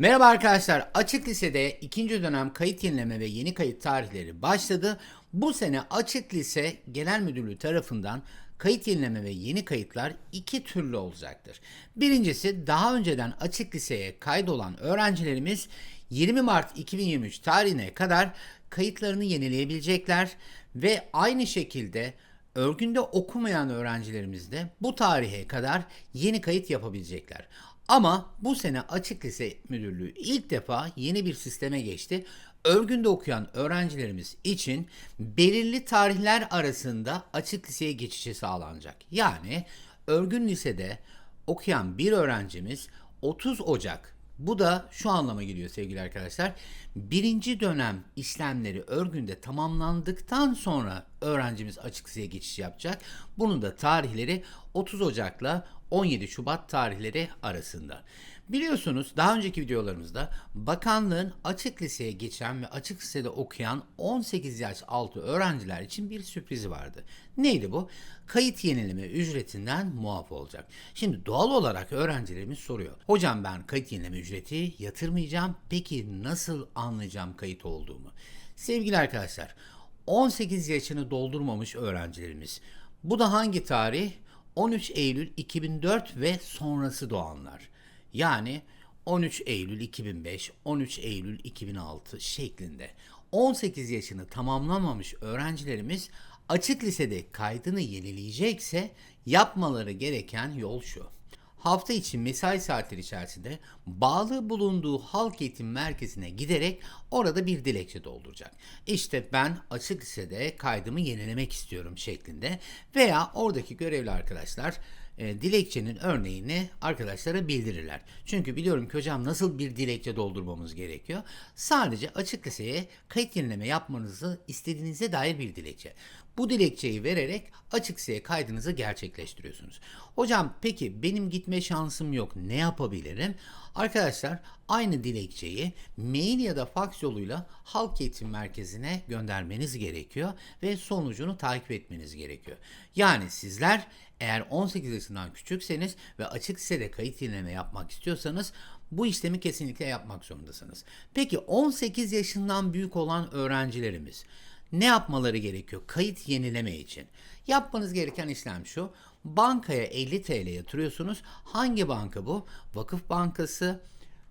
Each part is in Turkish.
Merhaba arkadaşlar. Açık Lise'de ikinci dönem kayıt yenileme ve yeni kayıt tarihleri başladı. Bu sene Açık Lise Genel Müdürlüğü tarafından kayıt yenileme ve yeni kayıtlar iki türlü olacaktır. Birincisi daha önceden Açık Lise'ye kaydolan öğrencilerimiz 20 Mart 2023 tarihine kadar kayıtlarını yenileyebilecekler ve aynı şekilde örgünde okumayan öğrencilerimiz de bu tarihe kadar yeni kayıt yapabilecekler. Ama bu sene Açık Lise Müdürlüğü ilk defa yeni bir sisteme geçti. Örgünde okuyan öğrencilerimiz için belirli tarihler arasında açık liseye geçişi sağlanacak. Yani örgün lisede okuyan bir öğrencimiz 30 Ocak bu da şu anlama geliyor sevgili arkadaşlar. Birinci dönem işlemleri örgünde tamamlandıktan sonra öğrencimiz açık liseye geçiş yapacak. Bunun da tarihleri 30 Ocak'la 17 Şubat tarihleri arasında. Biliyorsunuz daha önceki videolarımızda bakanlığın açık liseye geçen ve açık lisede okuyan 18 yaş altı öğrenciler için bir sürprizi vardı. Neydi bu? Kayıt yenileme ücretinden muaf olacak. Şimdi doğal olarak öğrencilerimiz soruyor. Hocam ben kayıt yenileme ücreti yatırmayacağım. Peki nasıl anlayacağım kayıt olduğumu? Sevgili arkadaşlar 18 yaşını doldurmamış öğrencilerimiz. Bu da hangi tarih? 13 Eylül 2004 ve sonrası doğanlar. Yani 13 Eylül 2005, 13 Eylül 2006 şeklinde 18 yaşını tamamlamamış öğrencilerimiz açık lisede kaydını yenileyecekse yapmaları gereken yol şu. Hafta için mesai saatleri içerisinde bağlı bulunduğu halk eğitim merkezine giderek orada bir dilekçe dolduracak. İşte ben açık lisede kaydımı yenilemek istiyorum şeklinde veya oradaki görevli arkadaşlar e, dilekçenin örneğini arkadaşlara bildirirler. Çünkü biliyorum ki hocam nasıl bir dilekçe doldurmamız gerekiyor. Sadece açık liseye kayıt yenileme yapmanızı istediğinize dair bir dilekçe. Bu dilekçeyi vererek açık liseye kaydınızı gerçekleştiriyorsunuz. Hocam peki benim gitme şansım yok ne yapabilirim? Arkadaşlar aynı dilekçeyi mail ya da fax yoluyla halk eğitim merkezine göndermeniz gerekiyor ve sonucunu takip etmeniz gerekiyor. Yani sizler eğer 18 yaşından küçükseniz ve açık lisede kayıt yenileme yapmak istiyorsanız bu işlemi kesinlikle yapmak zorundasınız. Peki 18 yaşından büyük olan öğrencilerimiz ne yapmaları gerekiyor kayıt yenileme için? Yapmanız gereken işlem şu. Bankaya 50 TL yatırıyorsunuz. Hangi banka bu? Vakıf Bankası,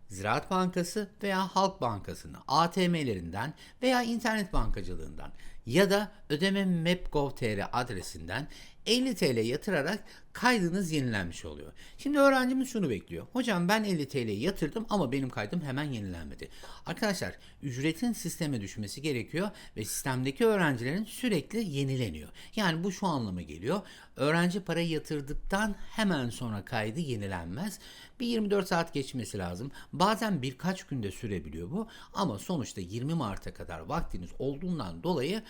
Ziraat Bankası veya Halk Bankası'nın ATM'lerinden veya internet bankacılığından ya da ödeme map.gov.tr adresinden 50 TL yatırarak kaydınız yenilenmiş oluyor. Şimdi öğrencimiz şunu bekliyor. Hocam ben 50 TL yatırdım ama benim kaydım hemen yenilenmedi. Arkadaşlar ücretin sisteme düşmesi gerekiyor ve sistemdeki öğrencilerin sürekli yenileniyor. Yani bu şu anlama geliyor. Öğrenci parayı yatırdıktan hemen sonra kaydı yenilenmez. Bir 24 saat geçmesi lazım. Bazen birkaç günde sürebiliyor bu ama sonuçta 20 Mart'a kadar vaktiniz olduğundan dolayı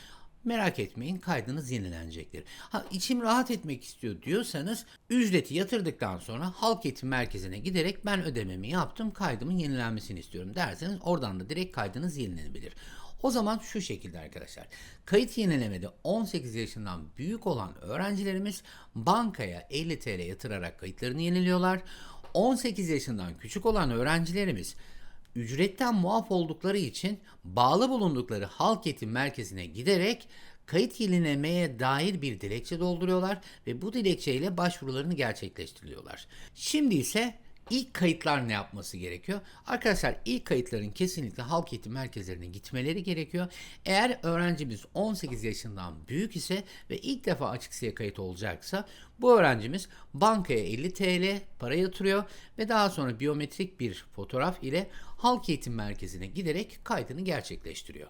Merak etmeyin kaydınız yenilenecektir. Ha içim rahat etmek istiyor diyorsanız ücreti yatırdıktan sonra halk eğitim merkezine giderek ben ödememi yaptım kaydımın yenilenmesini istiyorum derseniz oradan da direkt kaydınız yenilenebilir. O zaman şu şekilde arkadaşlar. Kayıt yenilemede 18 yaşından büyük olan öğrencilerimiz bankaya 50 TL yatırarak kayıtlarını yeniliyorlar. 18 yaşından küçük olan öğrencilerimiz ücretten muaf oldukları için bağlı bulundukları halk eğitim merkezine giderek kayıt yenilemeye dair bir dilekçe dolduruyorlar ve bu dilekçeyle başvurularını gerçekleştiriyorlar. Şimdi ise ilk kayıtlar ne yapması gerekiyor? Arkadaşlar ilk kayıtların kesinlikle halk eğitim merkezlerine gitmeleri gerekiyor. Eğer öğrencimiz 18 yaşından büyük ise ve ilk defa açık siteye kayıt olacaksa bu öğrencimiz bankaya 50 TL para yatırıyor ve daha sonra biyometrik bir fotoğraf ile halk eğitim merkezine giderek kaydını gerçekleştiriyor.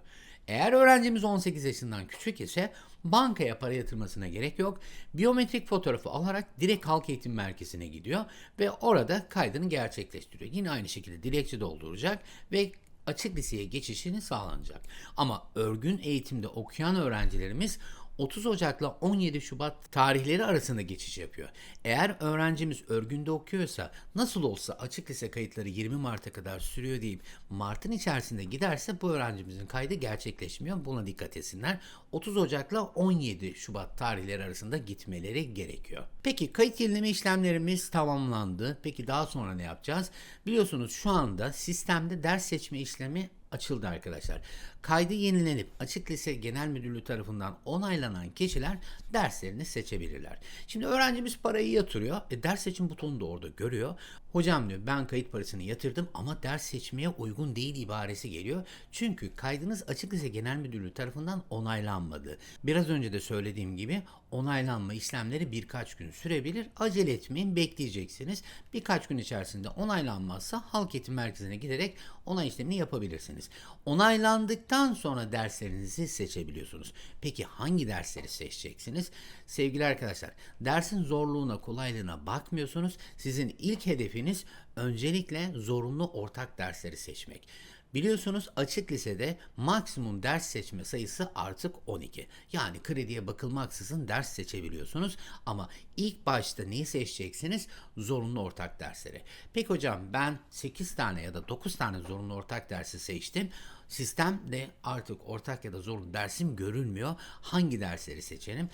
Eğer öğrencimiz 18 yaşından küçük ise bankaya para yatırmasına gerek yok. Biyometrik fotoğrafı alarak direkt halk eğitim merkezine gidiyor ve orada kaydını gerçekleştiriyor. Yine aynı şekilde dilekçe dolduracak ve açık liseye geçişini sağlanacak. Ama örgün eğitimde okuyan öğrencilerimiz 30 Ocak'la 17 Şubat tarihleri arasında geçiş yapıyor. Eğer öğrencimiz örgünde okuyorsa nasıl olsa açık lise kayıtları 20 Mart'a kadar sürüyor deyip Mart'ın içerisinde giderse bu öğrencimizin kaydı gerçekleşmiyor. Buna dikkat etsinler. 30 Ocak'la 17 Şubat tarihleri arasında gitmeleri gerekiyor. Peki kayıt yenileme işlemlerimiz tamamlandı. Peki daha sonra ne yapacağız? Biliyorsunuz şu anda sistemde ders seçme işlemi açıldı arkadaşlar. Kaydı yenilenip Açık Lise Genel Müdürlüğü tarafından onaylanan kişiler derslerini seçebilirler. Şimdi öğrencimiz parayı yatırıyor. E, ders seçim butonunu da orada görüyor. Hocam diyor ben kayıt parasını yatırdım ama ders seçmeye uygun değil ibaresi geliyor. Çünkü kaydınız Açık Lise Genel Müdürlüğü tarafından onaylanmadı. Biraz önce de söylediğim gibi onaylanma işlemleri birkaç gün sürebilir. Acele etmeyin bekleyeceksiniz. Birkaç gün içerisinde onaylanmazsa halk eğitim merkezine giderek onay işlemini yapabilirsiniz. Onaylandıktan sonra derslerinizi seçebiliyorsunuz. Peki hangi dersleri seçeceksiniz? Sevgili arkadaşlar, dersin zorluğuna, kolaylığına bakmıyorsunuz. Sizin ilk hedefiniz öncelikle zorunlu ortak dersleri seçmek. Biliyorsunuz açık lisede maksimum ders seçme sayısı artık 12. Yani krediye bakılmaksızın ders seçebiliyorsunuz ama ilk başta neyi seçeceksiniz? Zorunlu ortak dersleri. Peki hocam ben 8 tane ya da 9 tane zorunlu ortak dersi seçtim. Sistemde artık ortak ya da zorunlu dersim görülmüyor. Hangi dersleri seçelim?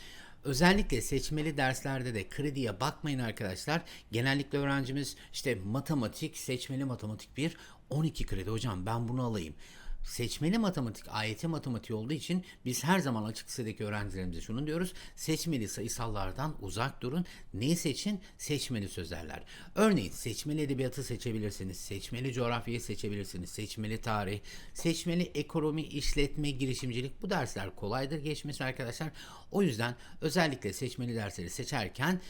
Özellikle seçmeli derslerde de krediye bakmayın arkadaşlar. Genellikle öğrencimiz işte matematik, seçmeli matematik 1, 12 kredi hocam ben bunu alayım. Seçmeli matematik, AYT matematiği olduğu için biz her zaman açık lisedeki öğrencilerimize şunu diyoruz. Seçmeli sayısallardan uzak durun. Neyi seçin? Seçmeli sözlerler. Örneğin seçmeli edebiyatı seçebilirsiniz. Seçmeli coğrafyayı seçebilirsiniz. Seçmeli tarih, seçmeli ekonomi, işletme, girişimcilik. Bu dersler kolaydır geçmesi arkadaşlar. O yüzden özellikle seçmeli dersleri seçerken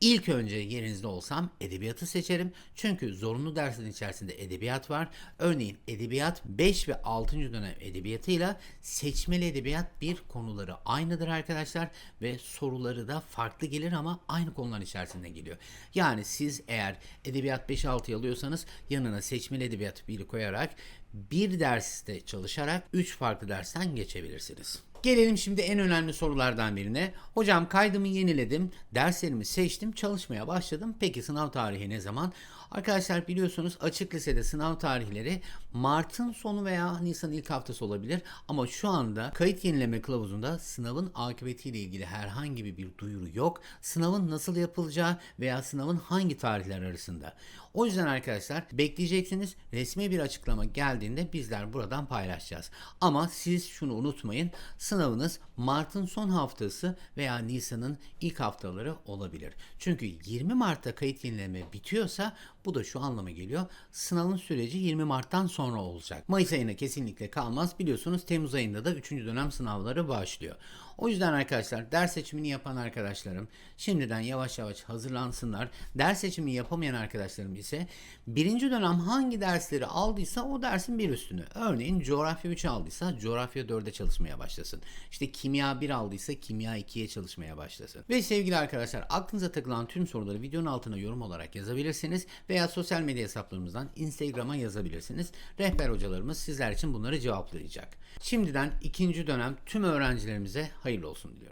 İlk önce yerinizde olsam edebiyatı seçerim. Çünkü zorunlu dersin içerisinde edebiyat var. Örneğin edebiyat 5 ve 6. dönem edebiyatıyla seçmeli edebiyat bir konuları aynıdır arkadaşlar ve soruları da farklı gelir ama aynı konular içerisinde geliyor. Yani siz eğer edebiyat 5-6 alıyorsanız yanına seçmeli edebiyat 1'i koyarak bir derste çalışarak 3 farklı dersten geçebilirsiniz. Gelelim şimdi en önemli sorulardan birine. Hocam kaydımı yeniledim, derslerimi seçtim, çalışmaya başladım. Peki sınav tarihi ne zaman? Arkadaşlar biliyorsunuz açık lisede sınav tarihleri Mart'ın sonu veya Nisan ilk haftası olabilir. Ama şu anda kayıt yenileme kılavuzunda sınavın akıbetiyle ilgili herhangi bir duyuru yok. Sınavın nasıl yapılacağı veya sınavın hangi tarihler arasında. O yüzden arkadaşlar bekleyeceksiniz. Resmi bir açıklama geldiğinde bizler buradan paylaşacağız. Ama siz şunu unutmayın. Sınavınız Mart'ın son haftası veya Nisan'ın ilk haftaları olabilir. Çünkü 20 Mart'ta kayıt yenileme bitiyorsa bu da şu anlama geliyor. Sınavın süreci 20 Mart'tan sonra olacak. Mayıs ayına kesinlikle kalmaz. Biliyorsunuz Temmuz ayında da 3. dönem sınavları başlıyor. O yüzden arkadaşlar ders seçimini yapan arkadaşlarım şimdiden yavaş yavaş hazırlansınlar. Ders seçimini yapamayan arkadaşlarım ise birinci dönem hangi dersleri aldıysa o dersin bir üstünü. Örneğin coğrafya 3 aldıysa coğrafya 4'e çalışmaya başlasın. İşte kimya 1 aldıysa kimya 2'ye çalışmaya başlasın. Ve sevgili arkadaşlar aklınıza takılan tüm soruları videonun altına yorum olarak yazabilirsiniz veya sosyal medya hesaplarımızdan Instagram'a yazabilirsiniz. Rehber hocalarımız sizler için bunları cevaplayacak. Şimdiden ikinci dönem tüm öğrencilerimize hayırlı olsun diliyorum.